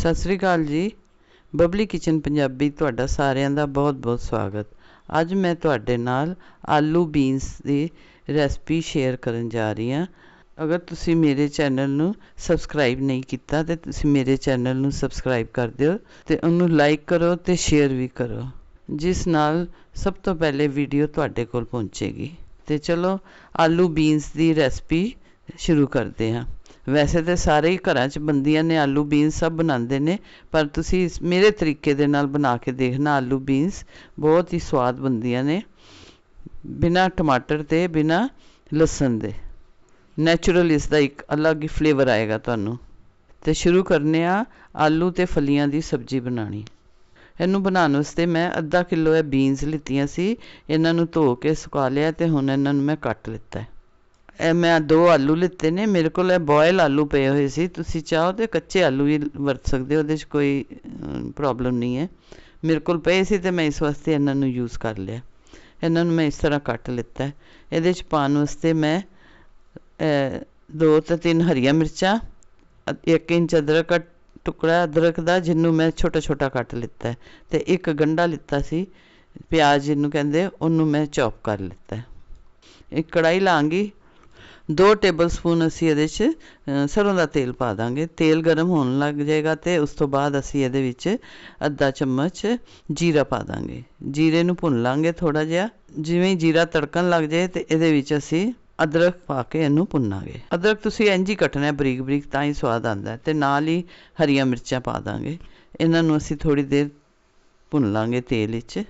ਸਤਿ ਸ੍ਰੀ ਅਕਾਲ ਜੀ। ਬਬਲੀ ਕਿਚਨ ਪੰਜਾਬੀ ਤੁਹਾਡਾ ਸਾਰਿਆਂ ਦਾ ਬਹੁਤ-ਬਹੁਤ ਸਵਾਗਤ। ਅੱਜ ਮੈਂ ਤੁਹਾਡੇ ਨਾਲ ਆਲੂ ਬੀਨਸ ਦੀ ਰੈਸਪੀ ਸ਼ੇਅਰ ਕਰਨ ਜਾ ਰਹੀ ਹਾਂ। ਅਗਰ ਤੁਸੀਂ ਮੇਰੇ ਚੈਨਲ ਨੂੰ ਸਬਸਕ੍ਰਾਈਬ ਨਹੀਂ ਕੀਤਾ ਤੇ ਤੁਸੀਂ ਮੇਰੇ ਚੈਨਲ ਨੂੰ ਸਬਸਕ੍ਰਾਈਬ ਕਰ ਦਿਓ ਤੇ ਉਹਨੂੰ ਲਾਈਕ ਕਰੋ ਤੇ ਸ਼ੇਅਰ ਵੀ ਕਰੋ, ਜਿਸ ਨਾਲ ਸਭ ਤੋਂ ਪਹਿਲੇ ਵੀਡੀਓ ਤੁਹਾਡੇ ਕੋਲ ਪਹੁੰਚੇਗੀ। ਤੇ ਚਲੋ ਆਲੂ ਬੀਨਸ ਦੀ ਰੈਸਪੀ ਸ਼ੁਰੂ ਕਰਦੇ ਹਾਂ। ਵੈਸੇ ਤਾਂ ਸਾਰੇ ਹੀ ਘਰਾਂ 'ਚ ਬਣਦੀਆਂ ਨੇ ਆਲੂ ਬੀਨਸ ਸਭ ਬਣਾਉਂਦੇ ਨੇ, ਪਰ ਤੁਸੀਂ ਮੇਰੇ ਤਰੀਕੇ ਦੇ ਨਾਲ ਬਣਾ ਕੇ ਦੇਖਣਾ ਆਲੂ ਬੀਨਸ ਬਹੁਤ ਹੀ ਸਵਾਦ ਬਣਦੀਆਂ ਨੇ, ਬਿਨਾ ਟਮਾਟਰ ਤੇ ਬਿਨਾ ਲਸਣ ਦੇ। ਨੈਚੁਰਲ ਇਸ ਦਾ ਇੱਕ ਅਲੱਗ ਹੀ ਫਲੇਵਰ ਆਏਗਾ ਤੁਹਾਨੂੰ। ਤੇ ਸ਼ੁਰੂ ਕਰਨੇ ਆ ਆਲੂ ਤੇ ਫਲੀਆਂ ਦੀ ਸਬਜ਼ੀ ਬਣਾਣੀ ਇਹਨੂੰ ਬਣਾਉਣ ਵਾਸਤੇ ਮੈਂ ਅੱਧਾ ਕਿਲੋ ਇਹ ਬੀਨਸ ਲਿੱਤੀਆਂ ਸੀ, ਇਹਨਾਂ ਨੂੰ ਧੋ ਕੇ ਸੁਕਾ ਲਿਆ ਤੇ ਹੁਣ ਇਹਨਾਂ ਨੂੰ ਮੈਂ ਕੱਟ ਲਿੱਤਾ ਹੈ। ਇਹ ਮੈਂ ਦੋ ਆਲੂ ਲਿੱਤੇ ਨੇ, ਮੇਰੇ ਕੋਲ ਇਹ ਬੋਇਲ ਆਲੂ ਪਏ ਹੋਏ ਸੀ। ਤੁਸੀਂ ਚਾਹੋ ਤੇ ਕੱਚੇ ਆਲੂ ਵੀ ਵਰਤ ਸਕਦੇ ਹੋ, ਉਹਦੇ 'ਚ ਕੋਈ ਪ੍ਰੋਬਲਮ ਨਹੀਂ ਹੈ। ਮੇਰੇ ਕੋਲ ਪਏ ਸੀ ਤੇ ਮੈਂ ਇਸ ਵਾਸਤੇ ਇਹਨਾਂ ਨੂੰ ਯੂਜ਼ ਕਰ ਲਿਆ। ਇਹਨਾਂ ਨੂੰ ਮੈਂ ਇਸ ਤਰ੍ਹਾਂ ਕੱਟ ਲਿੱਤਾ ਇਹਦੇ 'ਚ ਪਾਉਣ ਵਾਸਤੇ ਮੈਂ ਦੋ ਤੋਂ ਤਿੰਨ ਹਰੀਆਂ ਮਿਰਚਾਂ ਇੱਕ ਇੰਚ ਅਦਰਕ ਦਾ ਟੁਕੜਾ ਅਦਰਕ ਦਾ, ਜਿਹਨੂੰ ਮੈਂ ਛੋਟਾ ਛੋਟਾ ਕੱਟ ਲਿੱਤਾ ਹੈ। ਤੇ ਇੱਕ ਗੰਡਾ ਲਿੱਤਾ ਸੀ, ਪਿਆਜ਼ ਜਿਹਨੂੰ ਕਹਿੰਦੇ ਉਹਨੂੰ ਮੈਂ ਚੌਪ ਕਰ ਲਿੱਤਾ ਇੱਕ ਕੜਾਈ ਲਾਂਗੀ 2 ਟੇਬਲ ਸਪੂਨ ਅਸੀਂ ਇਹਦੇ 'ਚ ਸਰੋਂ ਦਾ ਤੇਲ ਪਾ ਦਾਂਗੇ। ਤੇਲ ਗਰਮ ਹੋਣ ਲੱਗ ਜਾਏਗਾ ਤੇ ਉਸ ਤੋਂ ਬਾਅਦ ਅਸੀਂ ਇਹਦੇ ਵਿੱਚ ਅੱਧਾ ਚਮਚ ਜੀਰਾ ਪਾ ਦਾਂਗੇ। ਜੀਰੇ ਨੂੰ ਭੁੰਨ ਲਾਂਗੇ ਥੋੜਾ ਜਿਹਾ। ਜਿਵੇਂ ਜੀਰਾ ਤੜਕਣ ਲੱਗ ਜਾਏ ਤੇ ਇਹਦੇ ਵਿੱਚ ਅਸੀਂ ਅਦਰਕ ਪਾ ਕੇ ਇਹਨੂੰ ਭੁੰਨਾਂਗੇ। ਅਦਰਕ ਤੁਸੀਂ ਇੰਜ ਹੀ ਕੱਟਣਾ ਬਰੀਕ ਬਰੀਕ ਤਾਂ ਹੀ ਸਵਾਦ ਆਉਂਦਾ ਤੇ ਨਾਲ ਹੀ ਹਰੀਆਂ ਮਿਰਚਾਂ ਪਾ ਦਾਂਗੇ। ਇਹਨਾਂ ਨੂੰ ਅਸੀਂ ਥੋੜੀ ਦੇਰ ਭੁੰਨ ਲਾਂਗੇ ਤੇਲ ਵਿੱਚ।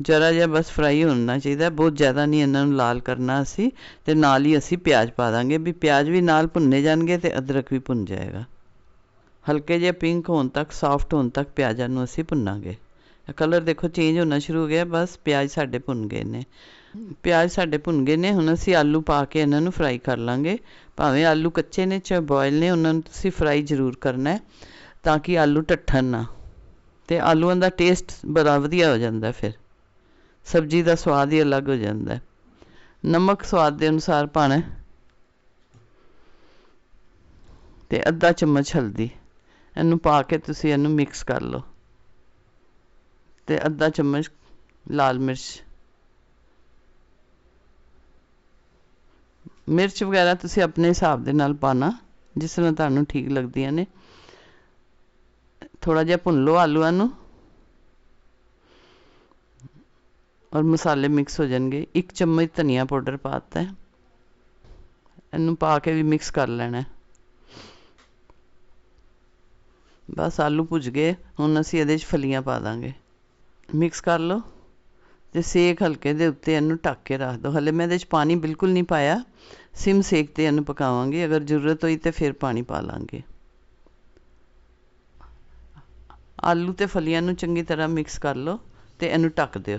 ਜਰਾ ਜਿਹਾ ਬਸ ਫਰਾਈ ਹੋਣਾ ਚਾਹੀਦਾ, ਬਹੁਤ ਜ਼ਿਆਦਾ ਨਹੀਂ ਇਹਨਾਂ ਨੂੰ ਲਾਲ ਕਰਨਾ ਅਸੀਂ, ਤੇ ਨਾਲ ਹੀ ਅਸੀਂ ਪਿਆਜ਼ ਪਾ ਦਾਂਗੇ। ਵੀ ਪਿਆਜ਼ ਵੀ ਨਾਲ ਭੁੰਨੇ ਜਾਣਗੇ ਤੇ ਅਦਰਕ ਵੀ ਭੁੰਨ ਜਾਏਗਾ। ਹਲਕੇ ਜਿਹੇ ਪਿੰਕ ਹੋਣ ਤੱਕ ਸੌਫਟ ਹੋਣ ਤੱਕ ਪਿਆਜ਼ਾਂ ਨੂੰ ਅਸੀਂ ਭੁੰਨਾਂਗੇ। ਕਲਰ ਦੇਖੋ ਚੇਂਜ ਹੋਣਾ ਸ਼ੁਰੂ ਹੋ ਗਿਆ, ਬਸ ਪਿਆਜ਼ ਸਾਡੇ ਭੁੰਨ ਗਏ ਨੇ। ਪਿਆਜ਼ ਸਾਡੇ ਭੁੰਨ ਗਏ ਨੇ, ਹੁਣ ਅਸੀਂ ਆਲੂ ਪਾ ਕੇ ਇਹਨਾਂ ਨੂੰ ਫਰਾਈ ਕਰ ਲਾਂਗੇ। ਭਾਵੇਂ ਆਲੂ ਕੱਚੇ ਨੇ ਚਾਹੇ ਬੋਇਲ ਨੇ, ਉਹਨਾਂ ਨੂੰ ਤੁਸੀਂ ਫਰਾਈ ਜ਼ਰੂਰ ਕਰਨਾ ਹੈ, ਤਾਂ ਕਿ ਆਲੂ ਟੱਠਣ ਨਾ। ਤੇ ਆਲੂਆਂ ਦਾ ਟੇਸਟ ਬੜਾ ਵਧੀਆ ਹੋ ਜਾਂਦਾ ਫਿਰ। ਸਬਜ਼ੀ ਦਾ ਸਵਾਦ ਹੀ ਅਲੱਗ ਹੋ ਜਾਂਦਾ ਨਮਕ ਸਵਾਦ ਦੇ ਅਨੁਸਾਰ ਪਾਣਾ ਤੇ ਅੱਧਾ ਚਮਚ ਹਲਦੀ। ਇਹਨੂੰ ਪਾ ਕੇ ਤੁਸੀਂ ਇਹਨੂੰ ਮਿਕਸ ਕਰ ਲਓ ਤੇ ਅੱਧਾ ਚਮਚ ਲਾਲ ਮਿਰਚ। ਮਿਰਚ ਵਗੈਰਾ ਤੁਸੀਂ ਆਪਣੇ ਹਿਸਾਬ ਦੇ ਨਾਲ ਪਾਣਾ, ਜਿਸ ਤਰ੍ਹਾਂ ਤੁਹਾਨੂੰ ਠੀਕ ਲੱਗਦੀਆਂ ਨੇ। ਥੋੜਾ ਜਿਹਾ ਭੁੰਨ ਲਓ ਆਲੂਆਂ ਨੂੰ। ਔਰ ਮਸਾਲੇ ਮਿਕਸ ਹੋ ਜਾਣਗੇ। ਇੱਕ ਚਮਚ ਧਨੀਆ ਪਾਊਡਰ ਪਾਤਾ ਹੈ। ਇਹਨੂੰ ਪਾ ਕੇ ਵੀ ਮਿਕਸ ਕਰ ਲੈਣਾ ਬਸ ਆਲੂ ਭੁੱਜ ਗਏ। ਹੁਣ ਅਸੀਂ ਇਹਦੇ 'ਚ ਫਲੀਆਂ ਪਾ ਦਾਂਗੇ। ਮਿਕਸ ਕਰ ਲਓ ਤੇ ਸੇਕ ਹਲਕੇ ਦੇ ਉੱਤੇ ਇਹਨੂੰ ਢੱਕ ਕੇ ਰੱਖ ਦਿਓ। ਹਲੇ ਮੈਂ ਇਹਦੇ 'ਚ ਪਾਣੀ ਬਿਲਕੁਲ ਨਹੀਂ ਪਾਇਆ। ਸਿਮ ਸੇਕ ਤੇ ਇਹਨੂੰ ਪਕਾਵਾਂਗੇ। ਅਗਰ ਜ਼ਰੂਰਤ ਹੋਈ ਤੇ ਫਿਰ ਪਾਣੀ ਪਾ ਲਾਂਗੇ। ਆਲੂ ਤੇ ਫਲੀਆਂ ਨੂੰ ਚੰਗੀ ਤਰ੍ਹਾਂ ਮਿਕਸ ਕਰ ਲਓ ਤੇ ਇਹਨੂੰ ਢੱਕ ਦਿਓ।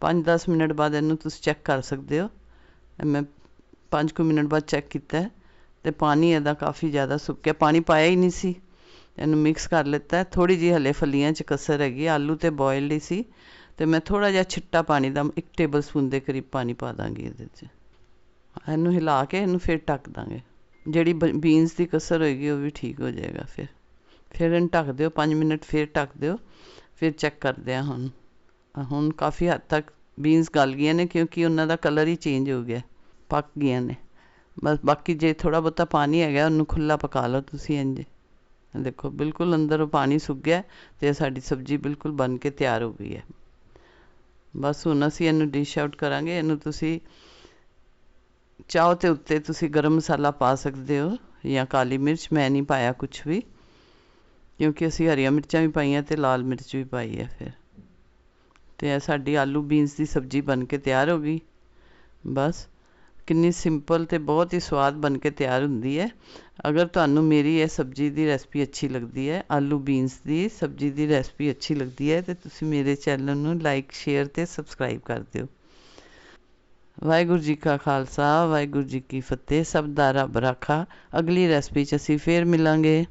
5-10 ਮਿੰਟ ਬਾਅਦ ਇਹਨੂੰ ਤੁਸੀਂ ਚੈੱਕ ਕਰ ਸਕਦੇ ਹੋ। ਮੈਂ 5 ਮਿੰਟ ਬਾਅਦ ਚੈੱਕ ਕੀਤਾ ਤੇ ਪਾਣੀ ਇਹਦਾ ਕਾਫੀ ਜ਼ਿਆਦਾ ਸੁੱਕਿਆ ਪਾਣੀ ਪਾਇਆ ਹੀ ਨਹੀਂ ਸੀ। ਇਹਨੂੰ ਮਿਕਸ ਕਰ ਲਿੱਤਾ ਥੋੜੀ ਜਿਹੀ ਹਲੇ ਫਲੀਆਂ 'ਚ ਕਸਰ ਹੈਗੀ ਆਲੂ ਤੇ ਬੋਇਲਡ ਹੀ ਸੀ। ਤੇ ਮੈਂ ਥੋੜਾ ਜਿਹਾ ਛਿੱਟਾ ਪਾਣੀ ਦਾ 1 ਟੇਬਲ ਸਪੂਨ ਦੇ ਕਰੀਬ ਪਾਣੀ ਪਾ ਦਾਂਗੀ ਇਹਦੇ 'ਚ। ਇਹਨੂੰ ਹਿਲਾ ਕੇ ਇਹਨੂੰ ਫਿਰ ਢੱਕ ਦਾਂਗੇ। ਜਿਹੜੀ ਬੀਨਸ ਦੀ ਕਸਰ ਹੋਏਗੀ ਉਹ ਵੀ ਠੀਕ ਹੋ ਜਾਏਗਾ ਫਿਰ। ਫਿਰ ਇਹਨੂੰ ਢੱਕ ਦਿਓ। 5 ਮਿੰਟ ਫਿਰ ਢੱਕ ਦਿਓ। ਫਿਰ ਚੈੱਕ ਕਰਦੇ ਹਾਂ ਹੁਣ। ਹੁਣ ਕਾਫੀ ਹੱਦ ਤੱਕ ਬੀਨਸ ਗਲ ਗਈਆਂ ਨੇ ਕਿਉਂਕਿ ਉਹਨਾਂ ਦਾ ਕਲਰ ਹੀ ਚੇਂਜ ਹੋ ਗਿਆ, ਪੱਕ ਗਈਆਂ ਨੇ। ਬਸ ਬਾਕੀ ਜੇ ਥੋੜਾ ਬਹੁਤਾ ਪਾਣੀ ਹੈਗਾ, ਉਹਨੂੰ ਖੁੱਲਾ ਪਕਾ ਲਓ ਤੁਸੀਂ ਇੰਜ ਦੇਖੋ, ਬਿਲਕੁਲ ਅੰਦਰ ਪਾਣੀ ਸੁੱਕ ਗਿਆ ਤੇ ਸਾਡੀ ਸਬਜ਼ੀ ਬਿਲਕੁਲ ਬਣ ਕੇ ਤਿਆਰ ਹੋ ਗਈ ਹੈ। ਬਸ ਹੁਣ ਅਸੀਂ ਇਹਨੂੰ ਡਿਸ਼ ਆਊਟ ਕਰਾਂਗੇ, ਇਹਨੂੰ ਤੁਸੀਂ ਚਾਹੋ ਤੇ ਉੱਤੇ ਤੁਸੀਂ ਗਰਮ ਮਸਾਲਾ ਪਾ ਸਕਦੇ ਹੋ ਜਾਂ ਕਾਲੀ ਮਿਰਚ, ਮੈਂ ਨਹੀਂ ਪਾਇਆ ਕੁਝ ਵੀ, ਕਿਉਂਕਿ ਅਸੀਂ ਹਰੀਆਂ ਮਿਰਚਾਂ ਵੀ ਪਾਈਆਂ ਤੇ ਲਾਲ ਮਿਰਚ ਵੀ ਪਾਈ ਹੈ ਫਿਰ। ਅਤੇ ਇਹ ਸਾਡੀ ਆਲੂ ਬੀਨਸ ਦੀ ਸਬਜ਼ੀ ਬਣ ਕੇ ਤਿਆਰ ਹੋ ਗਈ। ਬਸ, ਕਿੰਨੀ ਸਿੰਪਲ ਅਤੇ ਬਹੁਤ ਹੀ ਸਵਾਦ ਬਣ ਕੇ ਤਿਆਰ ਹੁੰਦੀ ਹੈ। ਅਗਰ ਤੁਹਾਨੂੰ ਮੇਰੀ ਇਹ ਸਬਜ਼ੀ ਦੀ ਰੈਸਪੀ ਅੱਛੀ ਲੱਗਦੀ ਹੈ, ਆਲੂ ਬੀਨਸ ਦੀ ਸਬਜ਼ੀ ਦੀ ਰੈਸਪੀ ਅੱਛੀ ਲੱਗਦੀ ਹੈ, ਤਾਂ ਤੁਸੀਂ ਮੇਰੇ ਚੈਨਲ ਨੂੰ ਲਾਈਕ ਸ਼ੇਅਰ ਅਤੇ ਸਬਸਕ੍ਰਾਈਬ ਕਰ ਦਿਓ। ਵਾਹਿਗੁਰੂ ਜੀ ਕਾ ਖਾਲਸਾ, ਵਾਹਿਗੁਰੂ ਜੀ ਕੀ ਫਤਿਹ, ਸਭ ਦਾ ਰੱਬ ਰਾਖਾ। ਅਗਲੀ ਰੈਸਪੀ 'ਚ ਅਸੀਂ ਫੇਰ ਮਿਲਾਂਗੇ।